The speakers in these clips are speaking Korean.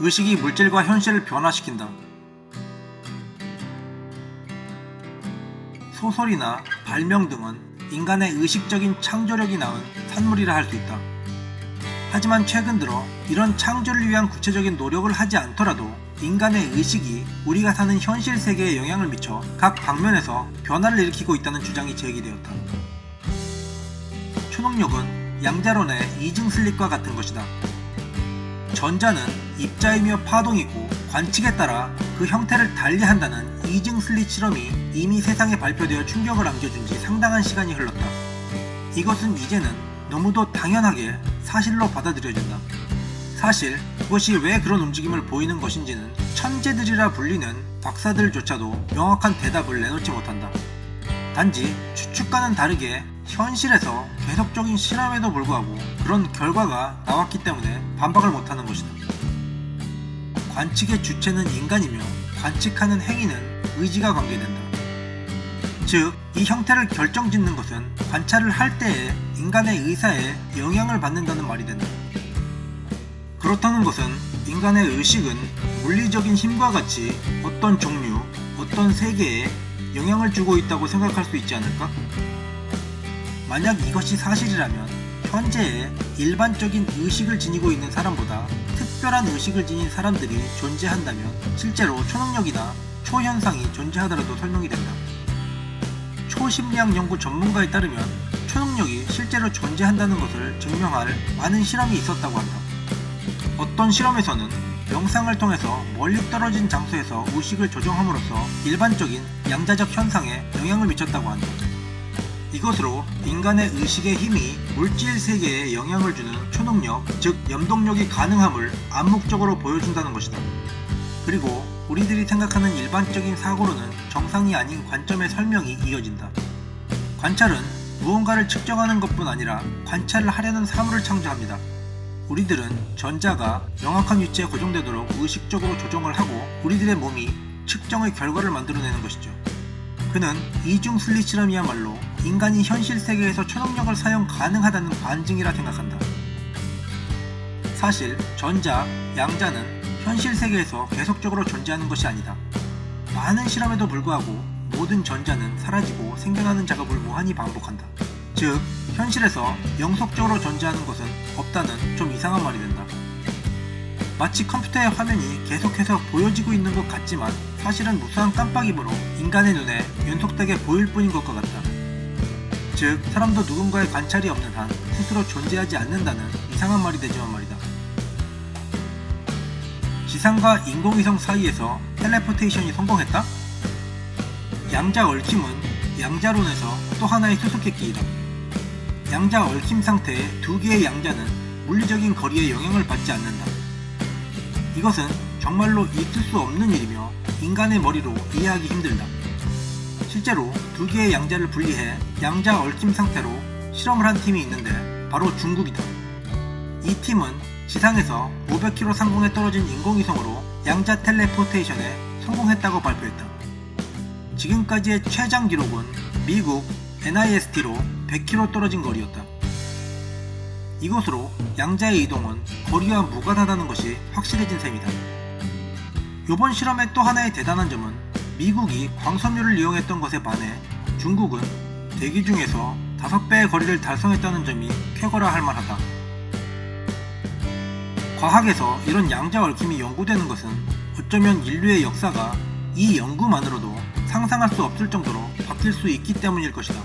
의식이 물질과 현실을 변화시킨다. 소설이나 발명 등은 인간의 의식적인 창조력이 낳은 산물이라 할 수 있다. 하지만 최근 들어 이런 창조를 위한 구체적인 노력을 하지 않더라도 인간의 의식이 우리가 사는 현실 세계에 영향을 미쳐 각 방면에서 변화를 일으키고 있다는 주장이 제기되었다. 초능력은 양자론의 이증 슬립과 같은 것이다. 전자는 입자이며 파동이고 관측에 따라 그 형태를 달리한다는 이증 슬릿 실험이 이미 세상에 발표되어 충격을 안겨준 지 상당한 시간이 흘렀다. 이것은 이제는 너무도 당연하게 사실로 받아들여진다. 사실 그것이 왜 그런 움직임을 보이는 것인지는 천재들이라 불리는 박사들조차도 명확한 대답을 내놓지 못한다. 단지 추측과는 다르게 현실에서 계속적인 실험에도 불구하고 그런 결과가 나왔기 때문에 반박을 못하는 것이다. 관측의 주체는 인간이며 관측하는 행위는 의지가 관계된다. 즉, 이 형태를 결정짓는 것은 관찰을 할 때에 인간의 의사에 영향을 받는다는 말이 된다. 그렇다는 것은 인간의 의식은 물리적인 힘과 같이 어떤 종류, 어떤 세계에 영향을 주고 있다고 생각할 수 있지 않을까? 만약 이것이 사실이라면 현재의 일반적인 의식을 지니고 있는 사람보다 특별한 의식을 지닌 사람들이 존재한다면 실제로 초능력이나 초현상이 존재하더라도 설명이 된다. 초심리학 연구 전문가에 따르면 초능력이 실제로 존재한다는 것을 증명할 많은 실험이 있었다고 한다. 어떤 실험에서는 영상을 통해서 멀리 떨어진 장소에서 의식을 조정함으로써 일반적인 양자적 현상에 영향을 미쳤다고 한다. 이것으로 인간의 의식의 힘이 물질 세계에 영향을 주는 초능력, 즉 염동력이 가능함을 암묵적으로 보여준다는 것이다. 그리고 우리들이 생각하는 일반적인 사고로는 정상이 아닌 관점의 설명이 이어진다. 관찰은 무언가를 측정하는 것뿐 아니라 관찰을 하려는 사물을 창조합니다. 우리들은 전자가 명확한 위치에 고정되도록 의식적으로 조정을 하고 우리들의 몸이 측정의 결과를 만들어내는 것이죠. 그는 이중 슬릿 실험이야말로 인간이 현실 세계에서 초능력을 사용 가능하다는 반증이라 생각한다. 사실 전자, 양자는 현실 세계에서 계속적으로 존재하는 것이 아니다. 많은 실험에도 불구하고 모든 전자는 사라지고 생겨나는 작업을 무한히 반복한다. 즉, 현실에서 영속적으로 존재하는 것은 없다는 좀 이상한 말이 된다. 마치 컴퓨터의 화면이 계속해서 보여지고 있는 것 같지만 사실은 무수한 깜빡임으로 인간의 눈에 연속되게 보일 뿐인 것과 같다. 즉, 사람도 누군가의 관찰이 없는 한 스스로 존재하지 않는다는 이상한 말이 되지만 말이다. 지상과 인공위성 사이에서 텔레포테이션이 성공했다? 양자 얽힘은 양자론에서 또 하나의 수수께끼이다. 양자 얽힘 상태의 두 개의 양자는 물리적인 거리에 영향을 받지 않는다. 이것은 정말로 있을 수 없는 일이며 인간의 머리로 이해하기 힘들다. 실제로 두 개의 양자를 분리해 양자 얽힘 상태로 실험을 한 팀이 있는데 바로 중국이다. 이 팀은 지상에서 500km 상공에 떨어진 인공위성으로 양자 텔레포테이션에 성공했다고 발표했다. 지금까지의 최장 기록은 미국 NIST로 100km 떨어진 거리였다. 이곳으로 양자의 이동은 거리와 무관하다는 것이 확실해진 셈이다. 이번 실험의 또 하나의 대단한 점은 미국이 광섬유를 이용했던 것에 반해 중국은 대기 중에서 5배의 거리를 달성했다는 점이 쾌거라 할 만하다. 과학에서 이런 양자 얽힘이 연구되는 것은 어쩌면 인류의 역사가 이 연구만으로도 상상할 수 없을 정도로 바뀔 수 있기 때문일 것이다.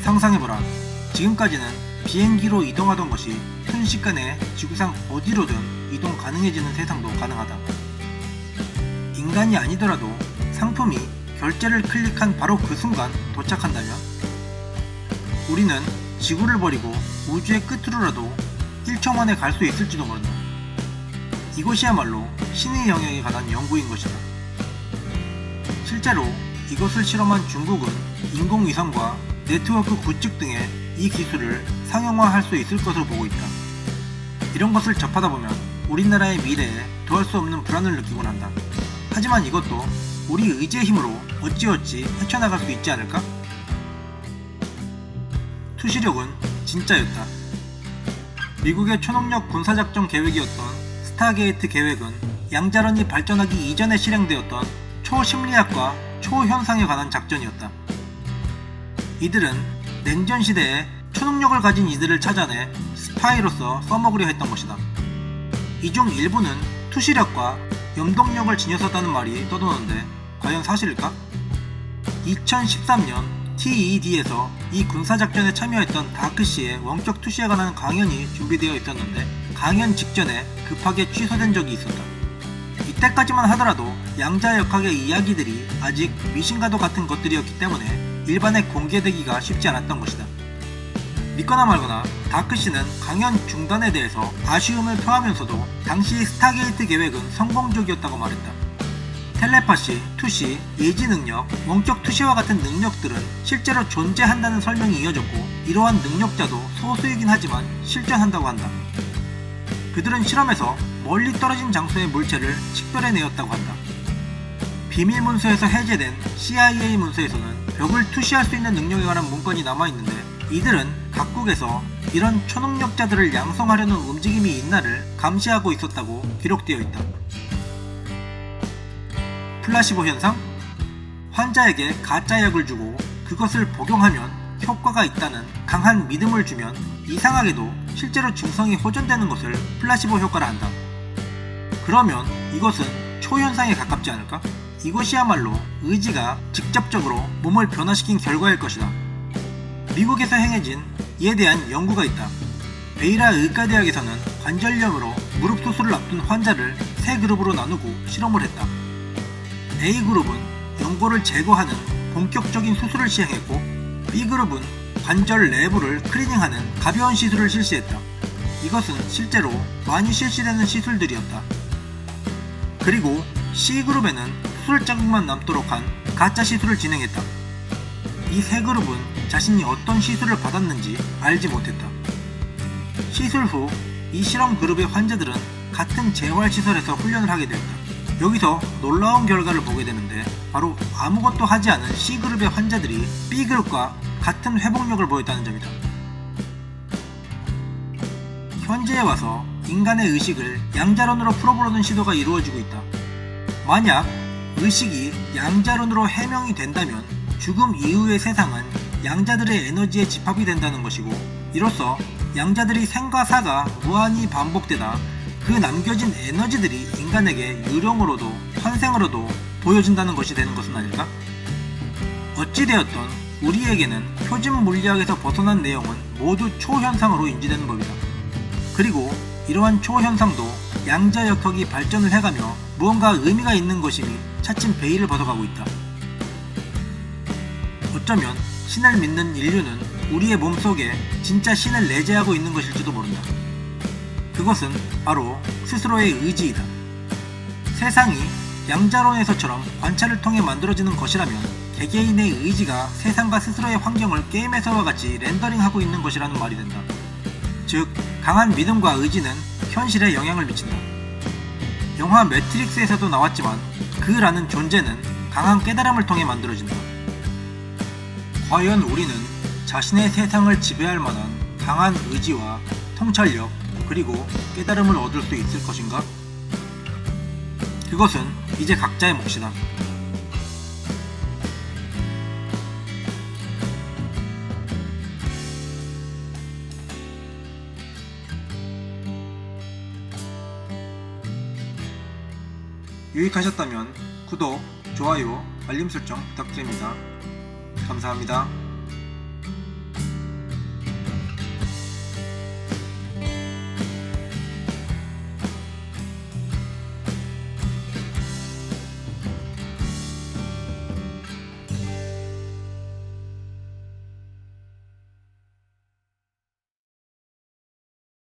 상상해보라. 지금까지는 비행기로 이동하던 것이 순식간에 지구상 어디로든 이동 가능해지는 세상도 가능하다. 인간이 아니더라도 상품이 결제를 클릭한 바로 그 순간 도착한다면 우리는 지구를 버리고 우주의 끝으로라도 1초 만에 갈 수 있을지도 모른다. 이것이야말로 신의 영역에 관한 연구인 것이다. 실제로 이것을 실험한 중국은 인공위성과 네트워크 구축 등의 이 기술을 상용화할 수 있을 것으로 보고 있다. 이런 것을 접하다 보면 우리나라의 미래에 더할 수 없는 불안을 느끼곤 한다. 하지만 이것도 우리 의지의 힘으로 어찌어찌 헤쳐나갈 수 있지 않을까? 투시력은 진짜였다. 미국의 초능력 군사작전 계획이었던 스타게이트 계획은 양자론이 발전하기 이전에 실행되었던 초심리학과 초현상에 관한 작전이었다. 이들은 냉전 시대에 초능력을 가진 이들을 찾아내 스파이로서 써먹으려 했던 것이다. 이 중 일부는 투시력과 염동력을 지녔었다는 말이 떠도는데 과연 사실일까? 2013년 TED에서 이 군사작전에 참여했던 다크씨의 원격 투시에 관한 강연이 준비되어 있었는데 강연 직전에 급하게 취소된 적이 있었다. 이때까지만 하더라도 양자 역학의 이야기들이 아직 미신과도 같은 것들이었기 때문에 일반에 공개되기가 쉽지 않았던 것이다. 믿거나 말거나 다크씨는 강연 중단에 대해서 아쉬움을 표하면서도 당시 스타게이트 계획은 성공적이었다고 말했다. 텔레파시, 투시, 예지 능력, 원격 투시와 같은 능력들은 실제로 존재한다는 설명이 이어졌고 이러한 능력자도 소수이긴 하지만 실존한다고 한다. 그들은 실험에서 멀리 떨어진 장소의 물체를 식별해내었다고 한다. 비밀 문서에서 해제된 CIA 문서에서는 벽을 투시할 수 있는 능력에 관한 문건이 남아있는데 이들은 각국에서 이런 초능력자들을 양성하려는 움직임이 있나를 감시하고 있었다고 기록되어 있다. 플라시보 현상? 환자에게 가짜 약을 주고 그것을 복용하면 효과가 있다는 강한 믿음을 주면 이상하게도 실제로 증상이 호전되는 것을 플라시보 효과라 한다. 그러면 이것은 초현상에 가깝지 않을까? 이것이야말로 의지가 직접적으로 몸을 변화시킨 결과일 것이다. 미국에서 행해진 이에 대한 연구가 있다. 베이라 의과대학에서는 관절염으로 무릎 수술을 앞둔 환자를 세 그룹으로 나누고 실험을 했다. A그룹은 연골을 제거하는 본격적인 수술을 시행했고 B그룹은 관절 내부를 클리닝하는 가벼운 시술을 실시했다. 이것은 실제로 많이 실시되는 시술들이었다. 그리고 C그룹에는 수술 자국만 남도록 한 가짜 시술을 진행했다. 이 세 그룹은 자신이 어떤 시술을 받았는지 알지 못했다. 시술 후 이 실험 그룹의 환자들은 같은 재활시설에서 훈련을 하게 되었다. 여기서 놀라운 결과를 보게 되는데 바로 아무것도 하지 않은 C그룹의 환자들이 B그룹과 같은 회복력을 보였다는 점이다. 현재에 와서 인간의 의식을 양자론으로 풀어보려는 시도가 이루어지고 있다. 만약 의식이 양자론으로 해명이 된다면 죽음 이후의 세상은 양자들의 에너지의 집합이 된다는 것이고 이로써 양자들이 생과 사가 무한히 반복되다 그 남겨진 에너지들이 인간에게 유령으로도 환생으로도 보여진다는 것이 되는 것은 아닐까? 어찌되었던 우리에게는 표준 물리학에서 벗어난 내용은 모두 초현상으로 인지되는 법이다. 그리고 이러한 초현상도 양자 역학이 발전을 해가며 무언가 의미가 있는 것임이 차츰 베일을 벗어가고 있다. 어쩌면 신을 믿는 인류는 우리의 몸속에 진짜 신을 내재하고 있는 것일지도 모른다. 그것은 바로 스스로의 의지이다. 세상이 양자론에서처럼 관찰을 통해 만들어지는 것이라면 개개인의 의지가 세상과 스스로의 환경을 게임에서와 같이 렌더링하고 있는 것이라는 말이 된다. 즉, 강한 믿음과 의지는 현실에 영향을 미친다. 영화 매트릭스에서도 나왔지만 그라는 존재는 강한 깨달음을 통해 만들어진다. 과연 우리는 자신의 세상을 지배할 만한 강한 의지와 통찰력 그리고 깨달음을 얻을 수 있을 것인가? 그것은 이제 각자의 몫이다. 유익하셨다면 구독, 좋아요, 알림 설정 부탁드립니다. 감사합니다.